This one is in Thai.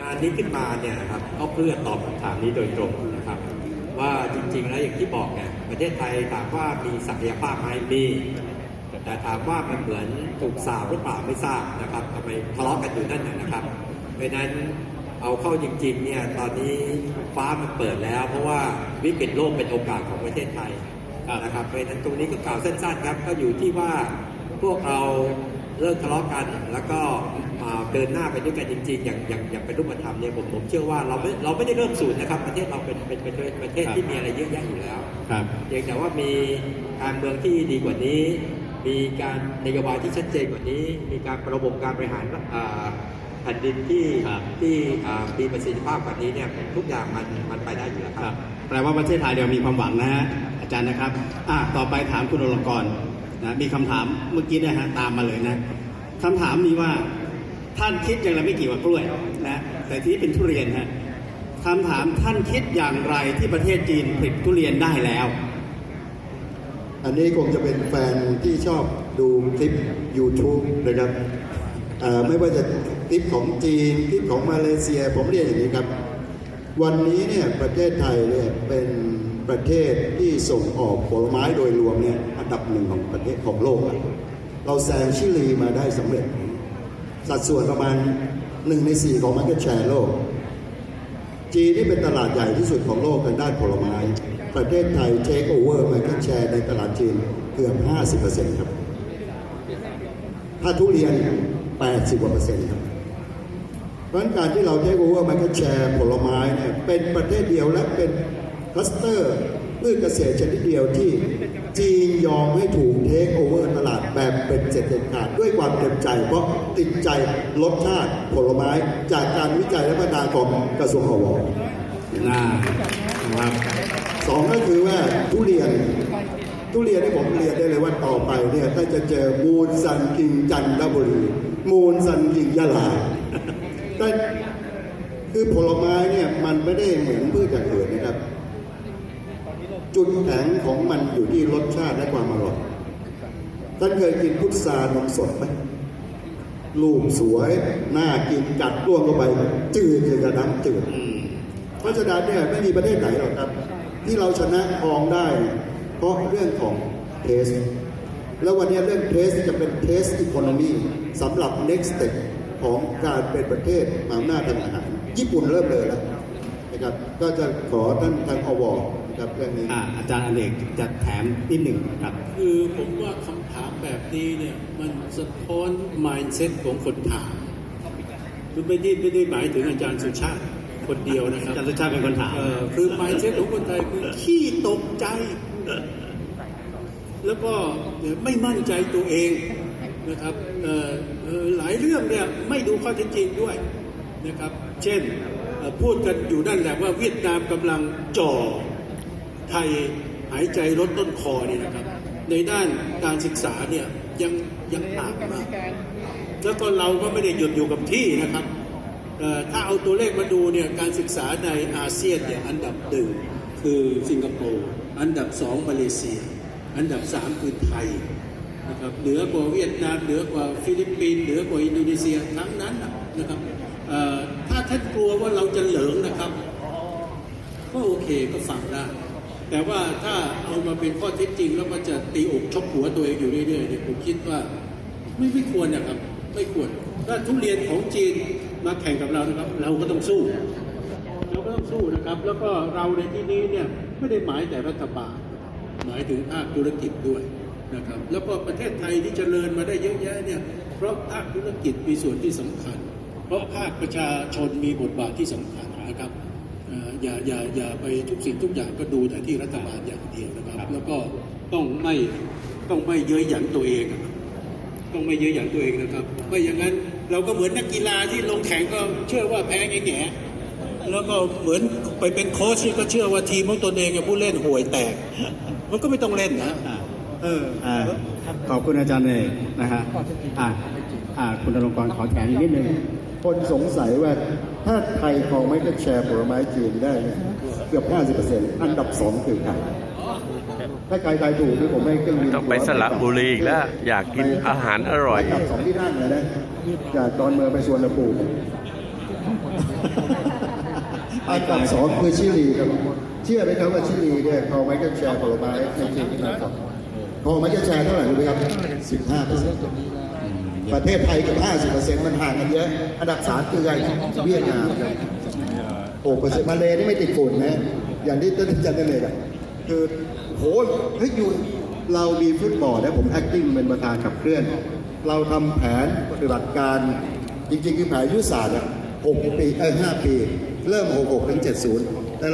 งานนี้ขึ้นมาเนี่ยครับก็เพื่อตอบคำถามนี้โดยตรงนะครับ ว่าจริง ๆ แล้วอย่างที่บอกเนี่ยประเทศไทยถามว่ามีศักยภาพไหมมีแต่ถามว่ามันเหมือนถูกสาบหรือเปล่าไม่ทราบนะครับทำไมทะเลาะกันอยู่นั่นนะนะครับเพราะนั้นเอาเข้าจริงๆเนี่ยตอนนี้ฟ้ามันเปิดแล้ว เพราะว่าวิกฤตโลกเป็นโอกาสของประเทศไทยนะครับเพราะนั้นตรงนี้ก็กล่าวสั้นๆครับ ก็อยู่ที่ว่าพวกเรา เลิกทะเลาะกัน แล้วก็มาเดินหน้าไปด้วยกันจริงๆ อย่างอย่างอย่างเป็นรูปธรรมเนี่ยผมผมเชื่อว่าเราไม่เราไม่ได้เริ่มศูนย์นะครับ ประเทศเราเป็นเป็นเป็นประเทศที่มีอะไรเยอะแยะอยู่แล้วครับเพียงแต่ว่ามีการเมืองที่ดีกว่านี้ มีการนโยบายที่ชัดเจนกว่านี้ มีการระบบการบริหารอ่าแผ่นดินที่ครับที่อ่ามีประสิทธิภาพกว่านี้เนี่ยทุกอย่างมันมันไปได้อยู่แล้วคครัรับบแปลว่าประเทศไทยเดี๋ยวมีความหวังนะฮะอาจารย์นะครับอะต่อไปถามคุณอลงกรณ์ นะมีคำถามเมื่อกี้นะฮะตามมาเลยนะคำถามมีว่าท่านคิดอย่างไรไม่กี่ว่ากล้วยนะแต่ที่เป็นทุเรียนฮะคำถามท่านคิดอย่างไรที่ประเทศจีนผลิตทุเรียนได้แล้ว อันนี้คงจะเป็นแฟนที่ชอบดูคลิป YouTube นะครับไม่ว่าจะคลิปของจีนคลิปของมาเลเซีย ผมเรียนอย่างนี้ครับ วันนี้เนี่ยประเทศไทยเนี่ยเป็น ประเทศที่ส่งออกผลไม้โดยรวมเนี่ยอันดับหนึ่งของประเทศของโลก เราแซงชิลีมาได้สำเร็จ สัดส่วนประมาณหนึ่งในสี่ของมันก็แชร์โลก จีนนี่เป็นตลาดใหญ่ที่สุดของโลกทางด้านผลไม้ ประเทศไทยเทคโอเวอร์มาร์เก็ตแชร์ในตลาดจีนเกือบ 50%ครับ ถ้าทุเรียน 80กว่าเปอร์เซ็นต์ครับเพราะการที่เราเทคโอเวอร์มาร์เก็ตแชร์ผลไม้เนี่ยเป็นประเทศเดียวและเป็น คลัสเตอร์พืชเกษตรชนิดเดียวที่จีนยอมให้ถูกเทคโอเวอร์ตลาดแบบเป็นเสร็จเด็ดขาดด้วยความเต็มใจ เพราะติดใจรสชาติผลไม้จากการวิจัยและพัฒนาของกระทรวงอวน่านะครับสองก็คือว่าทุเรียนทุเรียนที่ผมเรียนได้เลยว่าต่อไปเนี่ยถ้าจะเจอมูลซันคิงจันทบุรีมูลซันคิงยะลาแต่คือผลไม้เนี่ยมันไม่ได้เหมือนพืชอย่างอื่นนะครับ จุดแข็งของมันอยู่ที่รสชาติและความอร่อย ท่านเคยกินพุทรานมสดไหมลูกสวยน่ากินกัดร่วงเข้าไป จืดเลยกับน้ำจืดอืมเพราะฉะนั้นเนี่ยไม่มีประเทศไหนหรอกครับ ที่เราชนะทองได้เนี่ยเพราะเรื่องของเทส แล้ววันนี้เรื่องเทสจะเป็นเทสอีโคโนมีสำหรับ next step ของการเป็นประเทศมหาอำนาจทางอาหารญี่ปุ่นเริ่มเลยแล้ว นะครับก็จะขอท่านทางอวนะครับเรื่องนี้อะอาจารย์อเนกจะแถมนิดหนึ่งครับ คือผมว่าคำถามแบบนี้เนี่ยมันสะท้อน mindset ของคนถามคือไม่ได้ไม่ได้หมายถึงอาจารย์สุชาติคนเดียวนะครับอาจารย์สุชาติเป็นคนถามเอ่อคือ mindset ของคนไทยคือขี้ตกใจ แล้วก็ไม่มั่นใจตัวเองนะครับเอ่อเอ่อหลายเรื่องเนี่ยไม่ดูข้อเท็จจริงด้วยนะครับ เช่นเอ่อ พูดกันอยู่นั่นแหละว่าเวียดนามกำลังจ่อไทยหายใจลดต้นคอเนี่ยนะครับ ในด้านการศึกษาเนี่ยยังยังต่ำมาก แล้วก็เราก็ไม่ได้หยุดอยู่กับที่นะครับถ้าเอาตัวเลขมาดูเนี่ยการศึกษาในอาเซียนเนี่ยอันดับหนึ่งคือสิงคโปร์อันดับสองมาเลเซีย อันดับสามคือไทยนะครับเหนือกว่าเวียดนามเหนือกว่าฟิลิปปินส์เหนือกว่าอินโดนีเซียทั้งนั้นนะครับาท่านกลัวว่าเราจะเหลิงนะครับ ก็โอเคก็ฟังได้ แต่ว่าถ้าเอามาเป็นข้อเท็จจริง แล้วมันจะตีอกชกหัวตัวเองอยู่เรื่อยๆเนี่ยผมคิดว่าไม่ไม่ควรนะครับ ไม่ควร ถ้าทุเรียนของจีนมาแข่งกับเรานะครับ เราก็ต้องสู้เราก็ต้องสู้นะครับ แล้วก็เราในที่นี้เนี่ยไม่ได้หมายแต่รัฐบาล หมายถึงภาคธุรกิจด้วยนะครับ แล้วก็ประเทศไทยที่เจริญมาได้เยอะแยะเนี่ยเพราะภาคธุรกิจมีส่วนที่สำคัญ เพราะภาคประชาชนมีบทบาทที่สำคัญนะครับเอ่ออย่าอย่าอย่าไปทุกสิ่งทุกอย่างก็ดูแต่ที่รัฐบาลอย่างเดียวนะครับ แล้วก็ต้องไม่ต้องไม่เย้ยหยันตัวเองอะต้องไม่เย้ยหยันตัวเองนะครับไม่อย่างนั้นเราก็เหมือนนักกีฬาที่ลงแข่งก็เชื่อว่าแพ้แง่ๆแล้วก็เหมือนไปเป็นโค้ชที่ก็เชื่อว่าทีมของตนเองกับผู้เล่นห่วยแตก มันก็ไม่ต้องเล่นนะอ่าเอออ่าขอบคุณอาจารย์เอกนะฮะอ่าอ่าคุณอลงกรณ์ขอแถมอีกนิดหนึ่ง คนสงสัยว่าถ้าไทยครองไม่ก็แชร์ผลไม้จีนได้เนี่ยเกือบ 50%อันดับสองคือไทยถ้าใครทายถูกนี่ผมให้เครื่องบินต้องไปสระบุรีอีกแล้ว อยากกินอาหารอร่อยอันดับสองที่นั่งเลยนะจากตอนเมืองไปสวนภูมิอันดับสองคือชิลีครับเชื่อไหมครับว่าชิลีเนี่ยพอไมเคิลแชร์ผลไม้ในทีมนะครับพอไมเคิลแชร์เท่าไหร่รู้ไหมครับ 15เปอร์เซ็นต์ ประเทศไทยกับ 50เปอร์เซ็นต์มันห่างกันเยอะ อันดับสามคืออะไรเวียดนามครับโอ้เปอร์เซ็นต์มาเลนี่ไม่ติดฝุ่นนะ อย่างที่ต้นจันทร์เลยอะคือโหเฮ้ยอยู่เรามีฟุตบอลนะผม acting เป็นประธานขับเคลื่อน เราทำแผนปฏิบัติการจริงๆคือแผนยุทธศาสตร์อะ6ปีเออ5ปี เริ่ม 66 ถึง 70